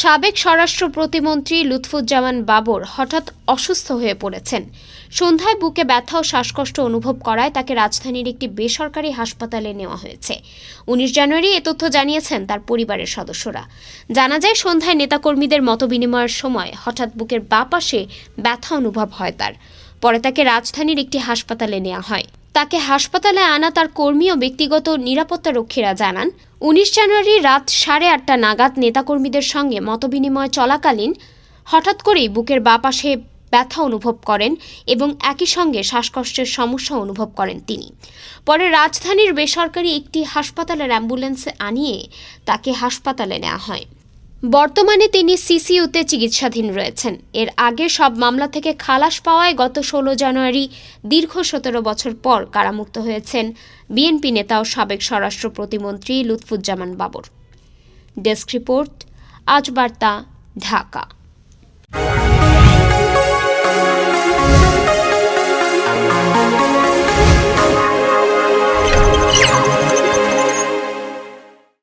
সাবেক স্বরাষ্ট্র প্রতিমন্ত্রী লুৎফুজ্জামান বাবর হঠাৎ অসুস্থ হয়ে পড়েছেন। সন্ধ্যায় বুকে ব্যথা ও শ্বাসকষ্ট অনুভব করায় তাকে রাজধানীর একটি বেসরকারি হাসপাতালে নেওয়া হয়েছে। উনিশ জানুয়ারি এ তথ্য জানিয়েছেন তার পরিবারের সদস্যরা। জানা যায়, সন্ধ্যায় নেতাকর্মীদের মতবিনিময়ের সময় হঠাৎ বুকের বাঁ পাশে ব্যথা অনুভব হয় তার। পরে তাকে রাজধানীর একটি হাসপাতালে নেওয়া হয়। তাকে হাসপাতালে আনা তার কর্মী ও ব্যক্তিগত নিরাপত্তা রক্ষীরা জানান, উনিশ জানুয়ারি রাত সাড়ে আটটা নাগাদ নেতাকর্মীদের সঙ্গে মতবিনিময় চলাকালীন হঠাৎ করেই বুকের বাপাশে ব্যথা অনুভব করেন এবং একই সঙ্গে শ্বাসকষ্টের সমস্যা অনুভব করেন তিনি। পরে রাজধানীর বেসরকারি একটি হাসপাতালের অ্যাম্বুলেন্সে আনিয়ে তাকে হাসপাতালে নেওয়া হয়। বর্তমানে তিনি সিসিউতে চিকিৎসাধীন রয়েছেন। এর আগে সব মামলা থেকে খালাস পাওয়ায় গত ষোলো জানুয়ারি দীর্ঘ সতেরো বছর পর কারামুক্ত হয়েছেন বিএনপি নেতা ও সাবেক স্বরাষ্ট্র প্রতিমন্ত্রী লুৎফুজ্জামান বাবর। ডেস্ক রিপোর্ট, আজ বার্তা, ঢাকা।